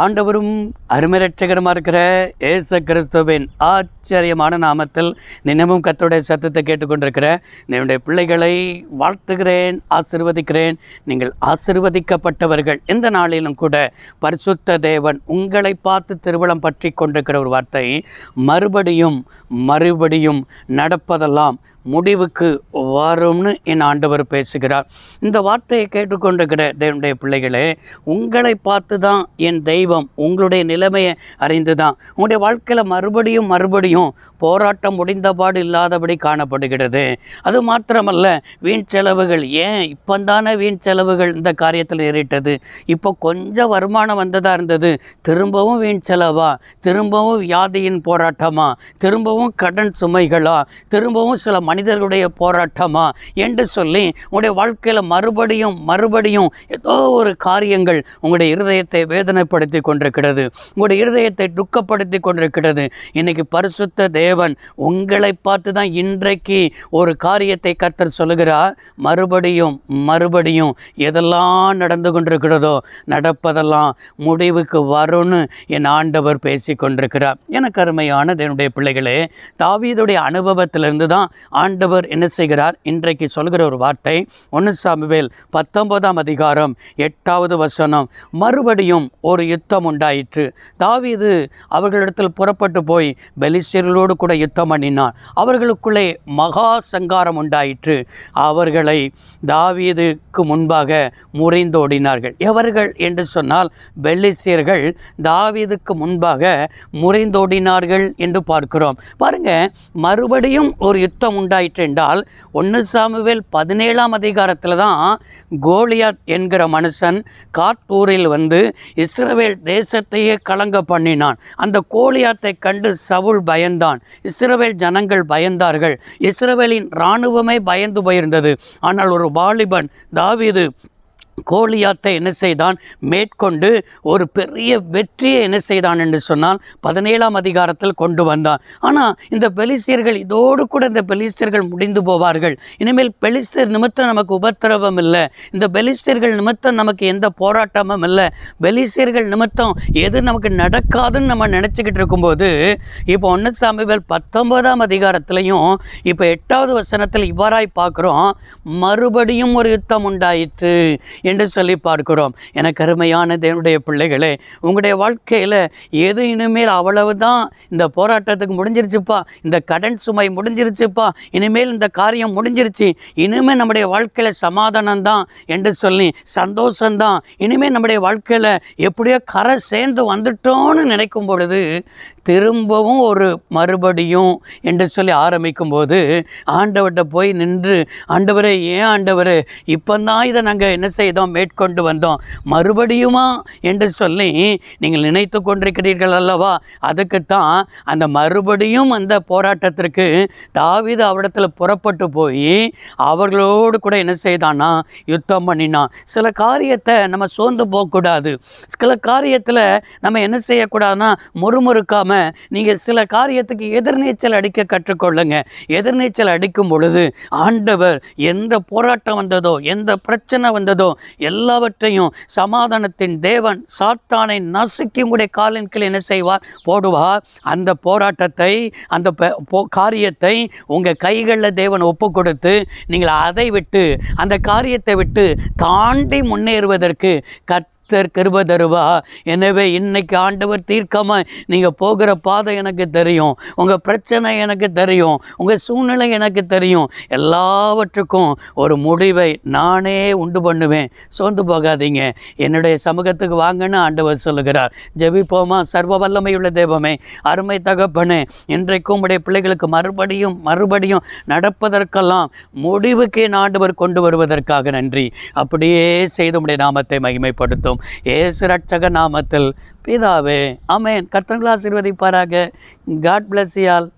ஆண்டவரும் அருமரட்சகரமாக இருக்கிற ஏச கிறிஸ்துவின் ஆச்சரியமான நாமத்தில் நினைவும் கத்தோடைய சத்தத்தை கேட்டுக்கொண்டிருக்கிற என்னுடைய பிள்ளைகளை வாழ்த்துகிறேன் ஆசிர்வதிக்கிறேன். நீங்கள் ஆசிர்வதிக்கப்பட்டவர்கள். இந்த நாளிலும் கூட பரிசுத்த தேவன் உங்களை பார்த்து திருவிழம் பற்றி கொண்டிருக்கிற ஒரு வார்த்தை மறுபடியும் மறுபடியும் நடப்பதெல்லாம் முடிவுக்கு வரும்னு என் ஆண்டவர் பேசுகிறார். இந்த வார்த்தையை கேட்டுக்கொண்டிருக்கிற தேவனுடைய பிள்ளைகளே உங்களை பார்த்து தான் என் தெய்வம் உங்களுடைய நிலைமையை அறிந்து தான் உங்களுடைய வாழ்க்கையில் மறுபடியும் மறுபடியும் போராட்டம் முடிந்தபாடு இல்லாதபடி காணப்படுகிறது. அது மாத்திரமல்ல வீண் செலவுகள் ஏன் இப்போ தானே வீண் செலவுகள் இந்த காரியத்தில் ஏறிட்டது? இப்போ கொஞ்சம் வருமானம் வந்ததாக இருந்தது திரும்பவும் வீண் செலவா? திரும்பவும் வியாதியின் போராட்டமா? திரும்பவும் கடன் சுமைகளா? திரும்பவும் சில மனிதர்களுடைய போராட்டமா என்று சொல்லி உங்களுடைய வாழ்க்கையில் மறுபடியும் மறுபடியும் ஏதோ ஒரு காரியங்கள் உங்களுடைய இருதயத்தை வேதனைப்படுத்தி கொண்டிருக்கிறது. உங்களுடைய இருதயத்தை துக்கப்படுத்தி கொண்டிருக்கிறது. இன்னைக்கு பரிசுத்த தேவன் உங்களை பார்த்து தான் இன்றைக்கு ஒரு காரியத்தை கத்தர் சொல்லுகிறார். மறுபடியும் மறுபடியும் எதெல்லாம் நடந்து கொண்டிருக்கிறதோ நடப்பதெல்லாம் முடிவுக்கு வரும்னு என் ஆண்டவர் பேசி கொண்டிருக்கிறார். எனக்கு அருமையான என்னுடைய பிள்ளைகளே தாவீதுடைய அனுபவத்திலிருந்து தான் ஆண்டவர் என்ன செய்கிறார்? இன்றைக்கு சொல்கிற ஒரு வார்த்தை ஒன்று சாமுவேல் பத்தொன்பதாம் அதிகாரம் எட்டாவது வசனம். மறுபடியும் ஒரு யுத்தம் உண்டாயிற்று. தாவீது அவர்களிடத்தில் புறப்பட்டு போய் பெலிசியர்களோடு கூட யுத்தம் பண்ணினான் அவர்களுக்குள்ளே மகா சங்காரம் உண்டாயிற்று. அவர்களை தாவீதுக்கு முன்பாக முறிந்தோடினார்கள் எவர்கள் என்று சொன்னால் பெல்லிசியர்கள் தாவீதுக்கு முன்பாக முறிந்தோடினார்கள் என்று பார்க்கிறோம். பாருங்க மறுபடியும் ஒரு யுத்தம் உண்டு உண்டாயிற்று என்றால் ஒன்று சாமுவேல் பதினேழாம் அதிகாரத்தில் தான் கோலியாத் என்கிற மனுஷன் காட்டூரில் வந்து இஸ்ரவேல் தேசத்தையே கலங்க பண்ணினான். அந்த கோலியாத்தை கண்டு சவுல் பயந்தான். இஸ்ரவேல் ஜனங்கள் பயந்தார்கள். இஸ்ரவேலின் இராணுவமே பயந்து போயிருந்தது. ஆனால் ஒரு வாலிபன் தாவீது கோலியாத்தை என்ன செய்தான்? மேற்கொண்டு ஒரு பெரிய வெற்றியை என்ன செய்தான் என்று சொன்னால் பதினேழாம் அதிகாரத்தில் கொண்டு வந்தான். ஆனால் இந்த பெலிஸ்தியர்கள் இதோடு கூட இந்த பெலிஸ்தியர்கள் முடிந்து போவார்கள். இனிமேல் பெலிஸ்தர் நிமித்தம் நமக்கு உபத்திரவம் இல்லை. இந்த பெலிஸ்தியர்கள் நிமித்தம் நமக்கு எந்த போராட்டமும் இல்லை. பெலிஸ்தியர்கள் நிமித்தம் எது நமக்கு நடக்காதுன்னு நம்ம நினச்சிக்கிட்டு இருக்கும்போது இப்போ ஒன்று சாமிவேல் பத்தொன்பதாம் அதிகாரத்திலையும் இப்போ எட்டாவது வசனத்தில் இவ்வாறாய் பார்க்குறோம் மறுபடியும் ஒரு யுத்தம் உண்டாயிற்று. என்று சொல்லி பார்க்கிறோம். எனக்கு கருமையான தேவனுடைய பிள்ளைகளே உங்களுடைய வாழ்க்கையில் எது இனிமேல் அவ்வளவுதான் இந்த போராட்டத்துக்கு முடிஞ்சிருச்சுப்பா இந்த கடன் சுமை முடிஞ்சிருச்சுப்பா இனிமேல் இந்த காரியம் முடிஞ்சிருச்சு இனிமேல் நம்முடைய வாழ்க்கையில் சமாதானம் தான் என்று சொல்லி சந்தோஷம்தான் இனிமேல் நம்முடைய வாழ்க்கையில் எப்படியோ கரை சேர்ந்து வந்துட்டோன்னு நினைக்கும் பொழுது திரும்பவும் ஒரு மறுபடியும் என்று சொல்லி ஆரம்பிக்கும் போது ஆண்டவர்கிட்ட போய் நின்று ஆண்டவரே ஏன் ஆண்டவர் இப்போ தான் இதை நாங்கள் என்ன செய்ய செய்தோம் மேற்கொண்டு வந்தோம். மறுபடியுமா என்று சொல்லி நீங்கள் நினைத்து கொண்டிருக்கிறீர்கள் அல்லவா? அதுக்குத்தான் அந்த மறுபடியும் அந்த போராட்டத்திற்கு தாவிது அவரிடத்தில் புறப்பட்டு போய் அவர்களோடு கூட என்ன செய்தானா யுத்தம் பண்ணினான். சில காரியத்தை நம்ம சோர்ந்து போகக்கூடாது. சில காரியத்தில் நம்ம என்ன செய்யக்கூடாதுன்னா முறுமுறுக்காமல் நீங்கள் சில காரியத்துக்கு எதிர்நீச்சல் அடிக்க கற்றுக்கொள்ளுங்க. எதிர்நீச்சல் அடிக்கும் பொழுது ஆண்டவர் எந்த போராட்டம் வந்ததோ எந்த பிரச்சனை வந்ததோ எல்லாவற்றையும் சமாதானத்தின் தேவன் சாத்தானை நசுக்கி கூட காலின் கீழ் என்ன செய்வார்? போடுவார். அந்த போராட்டத்தை அந்த போ- காரியத்தை உங்கள் கைகளில் தேவன் ஒப்பு கொடுத்து நீங்கள் அதை விட்டு அந்த காரியத்தை விட்டு தாண்டி முன்னேறுவதற்கு கத் கர்த்தர் கிருப தருவா. எனவே இன்னைக்கு ஆண்டவர் தீர்க்கமாக நீங்கள் போகிற பாதை எனக்கு தெரியும். உங்கள் பிரச்சனை எனக்கு தெரியும். உங்கள் சூழ்நிலை எனக்கு தெரியும். எல்லாவற்றுக்கும் ஒரு முடிவை நானே உண்டு பண்ணுவேன். சோர்ந்து போகாதீங்க. என்னுடைய சமூகத்துக்கு வாங்கன்னு ஆண்டவர் சொல்லுகிறார். ஜெபிப்போமா? சர்வ வல்லமையுள்ள தெய்வமே அருமை தகப்பனே இன்றைக்கும் உடைய பிள்ளைகளுக்கு மறுபடியும் மறுபடியும் நடப்பதற்கெல்லாம் முடிவுக்கு ஆண்டவர் கொண்டு வருவதற்காக நன்றி. அப்படியே செய்து உடைய நாமத்தை மகிமைப்படுத்தும். ஏசு ரட்சக நாமத்தில். பிதாவே அமேன் கர்த்தங்களா ஆசீர்வதிப்பாராக. காட் பிளஸ் யால்